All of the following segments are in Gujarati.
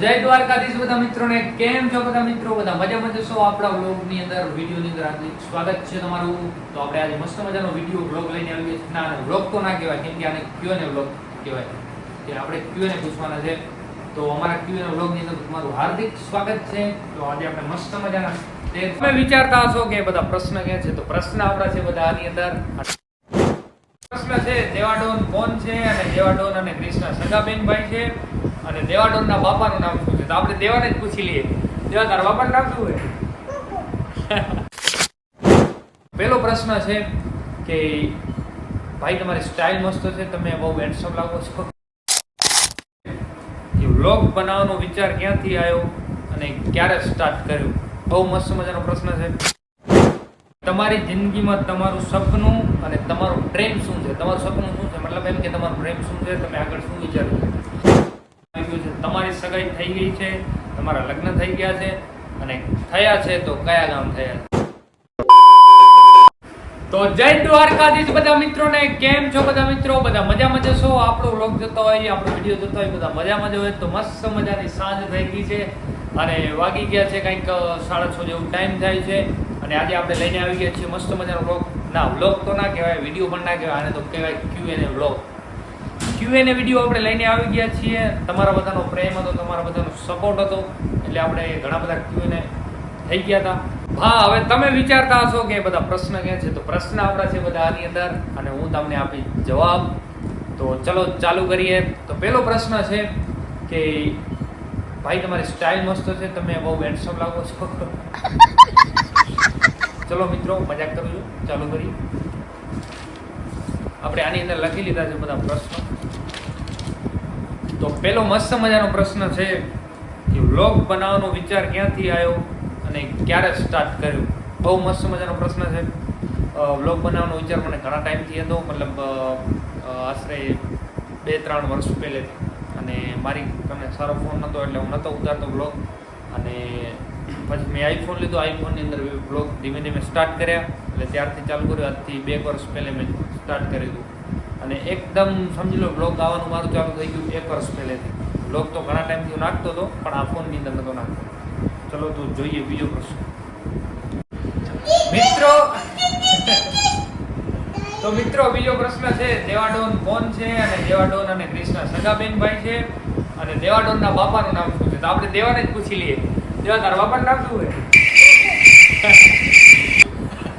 જય દ્વારકાધીશ બધા મિત્રોને. કેમ છો બધા મિત્રો? બધા મજામાં જશો આપણા વ્લોગની અંદર, વિડીયોની અંદર હાર્દિક સ્વાગત છે તમારું. તો આપણે આજે મસ્ત મજાનો વીડિયો વ્લોગ લઈને આવીએ છીએ ના વ્લોગ તો ના કહેવાય, કેમ કે આને ક્યુએનએ વ્લોગ કહેવાય. કે આપણે ક્યુએનએ પૂછવાના છે. તો અમારા ક્યુએનએ વ્લોગની અંદર તમારું હાર્દિક સ્વાગત છે. તો આજે આપણે મસ્ત મજાના તમે વિચારતા હશો કે બધા પ્રશ્ન કે છે? તો પ્રશ્ન આપણા છે બધા આની અંદર. પ્રશ્ન છે, દેવાડોન કોણ છે? અને દેવાડોન અને કૃષ્ણ સગાબેનભાઈ છે. અને દેવાડોનના બાપાનું નામ શું છે? તો આપણે દેવાને જ પૂછી લઈએ. દેવા, તારા બાપાનું નામ શું હોય? પહેલો પ્રશ્ન છે કે ભાઈ, તમારી સ્ટાઇલ મસ્ત છે, તમે બહુ હેન્ડસમ લાગો છો. વ્લોગ બનાવવાનો વિચાર ક્યાંથી આવ્યો અને ક્યારે સ્ટાર્ટ કર્યું? બહુ મસ્ત મજાનો પ્રશ્ન છે. તમારી જિંદગીમાં તમારું સપનું અને તમારું પ્રેમ શું છે? તમારું સપનું શું છે? મતલબ એમ કે તમારું પ્રેમ શું છે? તમે આગળ શું વિચારો છો? ગયું છે. તમારી સગાઈ થઈ ગઈ છે, તમારા લગ્ન થઈ ગયા છે અને થયા છે તો કયા ગામ થયા છે? તો જય દ્વારકાધીશ બધા મિત્રોને. કેમ છો બધા મિત્રો? બધા મજામાં જશો આપણો વ્લોગ જોતો હોય, આપણો વીડિયો જોતો હોય, બધા મજામાં જ હોય તો મસ્ત મજાની સાંજ થઈ ગઈ છે અને વાગી ગયા છે કંઈક સાડા છ જેવું ટાઈમ થાય છે અને આજે આપણે લઈને આવી ગયા છીએ મસ્ત મજાનો વ્લોગ ના વ્લોગ તો ના કહેવાય વીડિયો પણ ના કહેવાય, આને તો કહેવાય ક્યુ એને વ્લોગ ક્યુ એને વીડિયો આપણે લઈને આવી ગયા છીએ. તમારા બધાનો પ્રેમ હતો, તમારા બધાનો સપોર્ટ હતો. એટલે આપણે ઘણા બધા ક્યુએને થઈ ગયા હતા. હા, હવે તમે વિચારતા હશો કે બધા પ્રશ્ન ક્યાં છે? તો પ્રશ્ન આપણા છે બધા આની અંદર અને હું તમને આપી જવાબ. તો ચલો, ચાલુ કરીએ. તો પહેલો પ્રશ્ન છે કે ભાઈ, તમારી સ્ટાઇલ મસ્ત છે. તમે બહુ હેન્ડસમ લાગો છો. ચલો મિત્રો, મજાક કરું છું. ચાલુ કરીએ. આપણે આની અંદર લખી લીધા છે બધા પ્રશ્નો. પેલો મસ્ત મજાનો પ્રશ્ન છે કે વ્લોગ બનાવવાનો વિચાર ક્યાંથી આવ્યો અને ક્યારે સ્ટાર્ટ કર્યું? બહુ મસ્ત મજાનો પ્રશ્ન છે. વ્લોગ બનાવવાનો વિચાર મને ઘણા ટાઈમથી હતો. મતલબ આશરે બે ત્રણ વર્ષ પહેલેથી. અને મારી તમને સારો ફોન નહોતો એટલે હું નહોતો ઉતારતો વ્લોગ અને પછી મેં આઈફોન લીધો. આઈફોનની અંદર વ્લોગ ધીમે ધીમે સ્ટાર્ટ કર્યા. એટલે ત્યારથી ચાલુ કર્યું. આજથી બે વર્ષ પહેલે મેં સ્ટાર્ટ કર્યું હતું. અને એકદમ સમજી લો બ્લોગ આવવાનું મારું ચાલુ થઈ ગયું એક વર્ષ પહેલેથી. બ્લોગ તો ઘણા ટાઈમથી હું નાખતો હતો, પણ આ ફોનની અંદર નહોતો નાખતો. ચલો તો જોઈએ બીજો પ્રશ્ન. મિત્રો, તો મિત્રો, બીજો પ્રશ્ન છે, દેવાડોન કોણ છે અને દેવાડોન અને કૃષ્ણ સગાબેનભાઈ છે અને દેવાડોનના બાપાનું નામ શું છે? તો આપણે દેવાને જ પૂછી લઈએ. દેવા, તારા બાપાનું નામ શું હોય?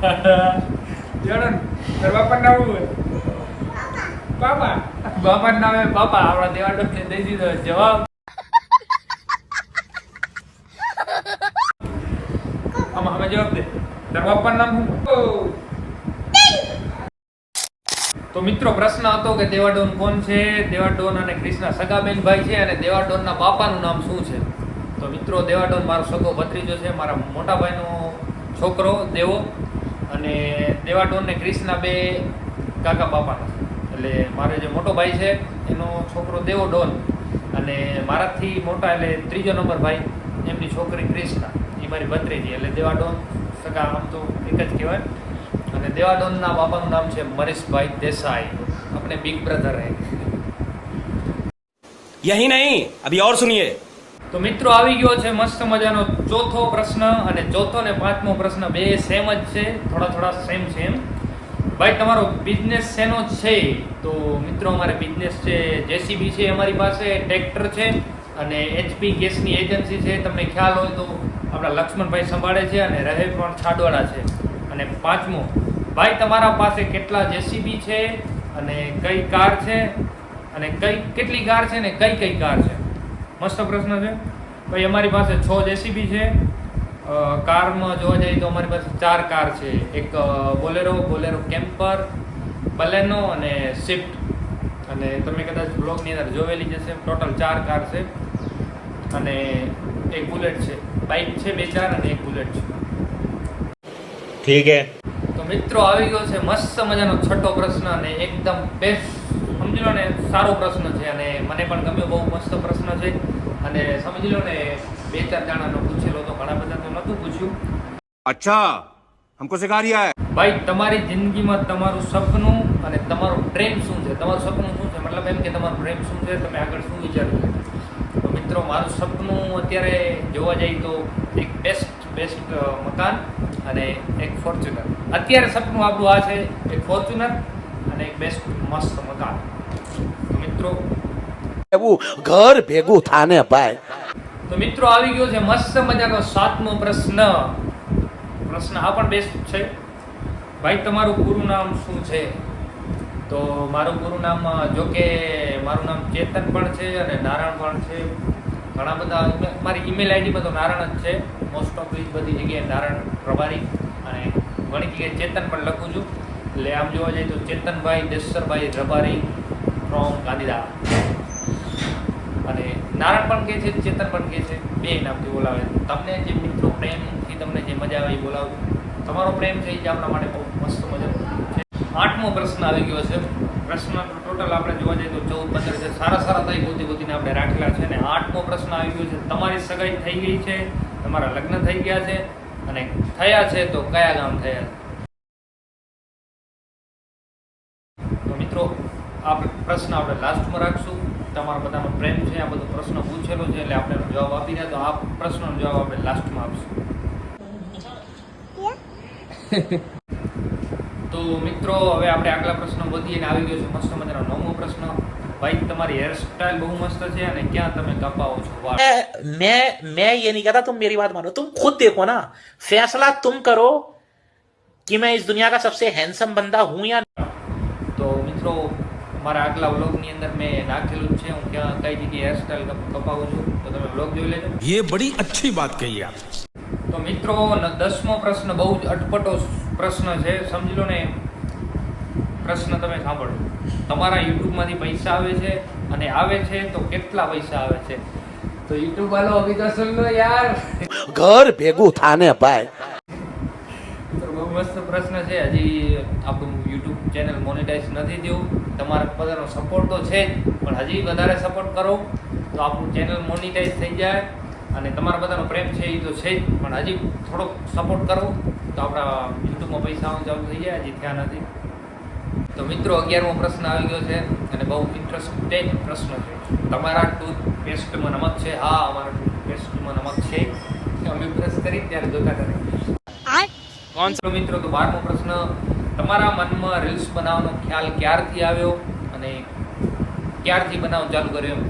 દેવાડોન, તારા બાપાનું નામ શું હોય? બાપા. બાપાનું નામ હે બાપા. આપણા દેવાડોનને દઈ દીધો. જવાબ. આમાં હવે જવાબ દે. તારા બાપા નામ શું? તો મિત્રો, પ્રશ્ન હતો કે દેવાડોન કોણ છે? દેવાડોન અને ક્રિષ્ના સગાબેન ભાઈ છે અને દેવાડોનના બાપાનું નામ શું છે? તો મિત્રો, દેવાડોન મારો સગો ભત્રીજો છે, મારા મોટા ભાઈનો છોકરો, દેવો. અને દેવાડોન ને ક્રિષ્ના બે કાકા બાપાના. એટલે મારો જે મોટો ભાઈ છે એનો છોકરો દેવો ડોન અને મારાથી મોટા એટલે ત્રીજો નંબર ભાઈ એમની છોકરી ક્રિષ્ના. એ મારી ભત્રીજી એટલે દેવા ડોન સગા આમ તો એક જ કહેવાય. અને દેવા ડોનના બાપાનું નામ છે મરીશભાઈ દેસાઈ. આપણે બિગ બ્રધર હે. યહી નહીં અભી ઓર સુનિયે. તો મિત્રો આવી ગયો છે મસ્ત મજાનો ચોથો પ્રશ્ન અને ચોથો ને પાંચમો પ્રશ્ન બે સેમ જ છે થોડા થોડા સેમ છે એમ ભાઈ, તમારો બિઝનેસ શેનો છે? તો મિત્રો, અમારે બિઝનેસ છે, જેસીબી છે અમારી પાસે ટ્રેક્ટર છે અને એચપી ગેસની એજન્સી છે. તમને ખ્યાલ હોય તો આપણા લક્ષ્મણભાઈ સંભાળે છે અને રહે પણ છાડવાળા છે. અને પાંચમો, ભાઈ, તમારા પાસે કેટલા જેસીબી છે અને કઈ કાર છે? અને કઈ, કેટલી કાર છે ને કઈ કઈ કાર છે? મસ્ત પ્રશ્ન છે. ભાઈ, અમારી પાસે છ જેસીબી છે. કારમાં જોવા જઈએ તો અમારી પાસે ચાર કાર છે. એક બોલેરો બોલેરો કેમ્પર બલેનો અને સ્વિફ્ટ. અને તમે કદાચ બ્લોગની અંદર જોવેલી જશે ટોટલ ચાર કાર છે. અને એક બુલેટ છે. બાઇક છે બે ચાર અને એક બુલેટ છે. ઠીક છે તો મિત્રો આવી ગયો છે મસ્ત મજાનો છઠ્ઠો પ્રશ્ન અને એકદમ બેસ્ટ સમજી લો ને સારો પ્રશ્ન છે અને મને પણ ગમ્યો બહુ મસ્ત પ્રશ્ન છે. અને સમજી લો ને બે ચાર જણાનો પૂછેલો તો ઘણા બધા તો નહોતું પૂછ્યું અચ્છા હમકો સિખા રહ્યા હે ભાઈ તમારી જિંદગીમાં તમારું સપનું અને તમારો પ્રેમ શું છે તમારું સપનું શું છે મતલબ એમ કે તમારું પ્રેમ શું છે તમે આગળ શું વિચારો તો મિત્રો મારું સપનું અત્યારે જોવા જઈએ તો એક બેસ્ટ બેસ્ટ મકાન અને એક ફોર્ચ્યુનર અત્યારે સપનું આપણું આ છે એક ફોર્ચ્યુનર અને એક બેસ્ટ મસ્ત મકાન મિત્રો એવું ઘર ભેગું થાને ભાઈ તો મિત્રો આવી ગયો છે મસ્ત મજાનો સાતમો પ્રશ્ન. પ્રશ્ન આ પણ બેસ્ટ છે. ભાઈ, તમારું પૂરું નામ શું છે? તો મારું પૂરું નામ જોકે મારું નામ ચેતન પણ છે અને નારાયણ પણ છે. ઘણા બધા મારી ઈમેલ આઈડીમાં તો નારાયણ જ છે. મોસ્ટ ઓફ બધી જગ્યાએ નારાયણ પ્રભારી અને ઘણી જગ્યાએ ચેતન પણ લખું છું. એટલે આમ જોવા જઈએ તો ચેતનભાઈ દેશરભાઈ રબારી ફ્રોમ ગાંધીધામ. અને નારાયણ પણ કહે છે, ચેતન પણ કહે છે, બે નામથી બોલાવે તમને જે મિત્રો પ્રેમથી તમને જે મજા આવે એ બોલાવો તમારો પ્રેમ છે એ આપણા માટે બહુ મસ્ત મજાનો છે આઠમો પ્રશ્ન આવી ગયો છે. પ્રશ્ન ટોટલ આપણે જોવા જઈએ તો ચૌદ, પંદર છે. સારા સારા થઈ ગોતી ગોતીને આપણે રાખેલા છે અને આઠમો પ્રશ્ન આવી ગયો છે. તમારી સગાઈ થઈ ગઈ છે, તમારા લગ્ન થઈ ગયા છે અને થયા છે તો કયા ગામ થયા તો મિત્રો, આ પ્રશ્ન આપણે લાસ્ટમાં રાખશું. તમારા બધાનો પ્રેમ છે આ બધો પ્રશ્ન પૂછેલો છે એટલે આપણે એનો જવાબ આપી રહ્યા તો આ પ્રશ્નનો જવાબ આપણે લાસ્ટમાં આપશું તો મિત્રો હવે આપણે આગલા પ્રશ્ન વધીએ ને આવી ગયો છે મસ્ત મજાનો નવમો પ્રશ્ન ભાઈ તમારી હેરસ્ટાઈલ બહુ મસ્ત છે અને ક્યાં તમે કપાવો છો વાળ मैं मैं मैं ये नहीं कहता तुम मेरी बात मानो तुम खुद देखो ना फैसला तुम करो कि मैं इस दुनिया का सबसे हैंडसम बंदा हूं या તો મિત્રો મારા આગલા વ્લોગની અંદર મેં નાખેલું જ છે હું ક્યાં કઈ જગ્યાએ હેરસ્ટાઈલ કપાવું છું તો તમે વ્લોગ જોઈ લેજો ये बड़ी अच्छी बात कही आप તો મિત્રો ન- દસમો પ્રશ્ન બહુ જ અટપટો પ્રશ્ન છે સમજી લો ને પ્રશ્ન તમે સાંભળો તમારા યુટ્યુબમાંથી પૈસા આવે છે અને આવે છે તો કેટલા પૈસા આવે છે તો યુટ્યુબ વાળો અભી તો સુન લો યાર ઘર ભેગું થાને ભાઈ તો બહુ મસ્ત પ્રશ્ન છે હજી આપણું યુટ્યુબ ચેનલ મોનેટાઈઝ નથી થયું તમારા બધાનો સપોર્ટ તો છે પણ હજી વધારે સપોર્ટ કરો તો આપણું ચેનલ મોનેટાઈઝ થઈ જાય અને તમારા બધાનો પ્રેમ છે એ તો છે જ પણ હજી થોડોક સપોર્ટ કરો તો આપણા યુટ્યુબમાં પૈસા ચાલુ થઈ જાય હજી થયા નથી. તો મિત્રો અગિયારમો પ્રશ્ન આવી ગયો છે અને બહુ ઇન્ટરેસ્ટેડ પ્રશ્ન છે. તમારા ટૂથપેસ્ટમાં નમક છે? હા અમારા ટૂથપેસ્ટમાં નમક છે. અમે બ્રશ કરી ત્યારે જોતા કરે કોણ મિત્રો તો બારમો પ્રશ્ન તમારા મનમાં રીલ્સ બનાવવાનો ખ્યાલ ક્યારથી આવ્યો અને ક્યારથી બનાવવાનું ચાલુ કર્યું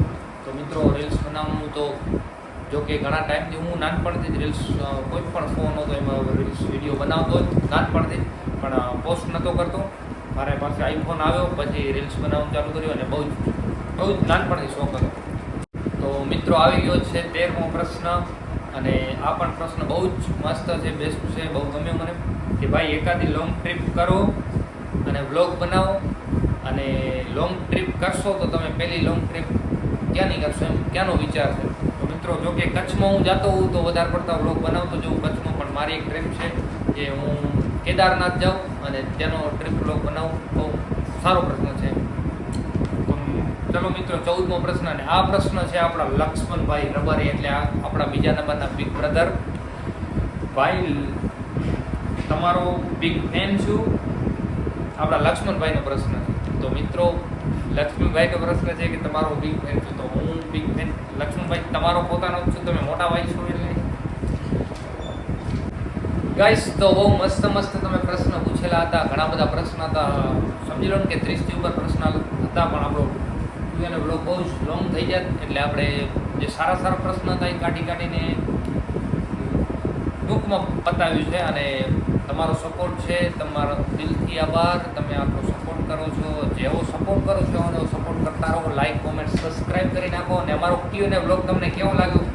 તો મિત્રો રીલ્સ બનાવવાનું તો જો કે ઘણા ટાઈમથી હું નાનપણથી જ રીલ્સ કોઈ પણ ફોન હતો એમાં રીલ્સ વીડિયો બનાવતો જ નાનપણથી. પણ પોસ્ટ નહોતો કરતો. મારે પાસે આઈફોન આવ્યો, પછી રીલ્સ બનાવવાનું ચાલુ કર્યું અને બહુ જ બહુ જ નાનપણથી શોખ હતો. તો મિત્રો, આવી ગયો છે તેરમો પ્રશ્ન. અને આ પણ પ્રશ્ન બહુ જ મસ્ત છે, બેસ્ટ છે, બહુ ગમ્યો મને. કે ભાઈ એકાદી લોંગ ટ્રીપ કરો અને વ્લોગ બનાવો અને લોંગ ટ્રીપ કરશો તો તમે પહેલી લોંગ ટ્રીપ ક્યાંની કરશો એમ? ક્યાંનો વિચાર છે? તો મિત્રો, જો કે કચ્છમાં હું જતો હોઉં તો વધારે પડતા વ્લોગ બનાવતો જઉં કચ્છમાં, પણ મારી એક ટ્રીપ છે જે હું કેદારનાથ જાઉં અને તેનો ટ્રીપ વ્લોગ બનાવું. બહુ સારો પ્રશ્ન છે. તો ચલો મિત્રો, ચૌદમો પ્રશ્ન અને આ પ્રશ્ન છે આપણા લક્ષ્મણભાઈ રબારી, એટલે આપણા બીજા નંબરના બિગ બ્રધર ભાઈ તમારો બિગ ફેન છું. આપણા લક્ષ્મણભાઈનો પ્રશ્ન તો મિત્રો, લક્ષ્મીભાઈનો પ્રશ્ન છે કે તમારો બિગ ફેન છું તો હું બિગ ફેન લક્ષ્મણભાઈ તમારો પોતાનો છું? તમે મોટા ભાઈ છો એટલે? ગાઈસ તો બહુ મસ્ત મસ્ત તમે પ્રશ્ન પૂછેલા હતા. ઘણા બધા પ્રશ્ન હતા. સમજી લો કે ત્રીસથી ઉપર પ્રશ્ન હતા, પણ આપણો એને બ્લોગ બહુ જ લોંગ થઈ જાય એટલે આપણે જે સારા સારા પ્રશ્ન હતા એ કાઢી કાઢીને ટૂંકમાં પતાવ્યું છે અને તમારો સપોર્ટ છે, તમારો દિલથી આભાર. તમે આપણો સપોર્ટ કરો છો, જેવો સપોર્ટ કરો છો, એવો સપોર્ટ કરતા રહો. લાઈક કોમેન્ટ સબસ્ક્રાઈબ કરી નાખો. અને અમારો ક્યુ અને બ્લોગ તમને કેવો લાગ્યો?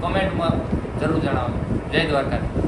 કોમેન્ટમાં જરૂર જણાવો. જય દ્વારકા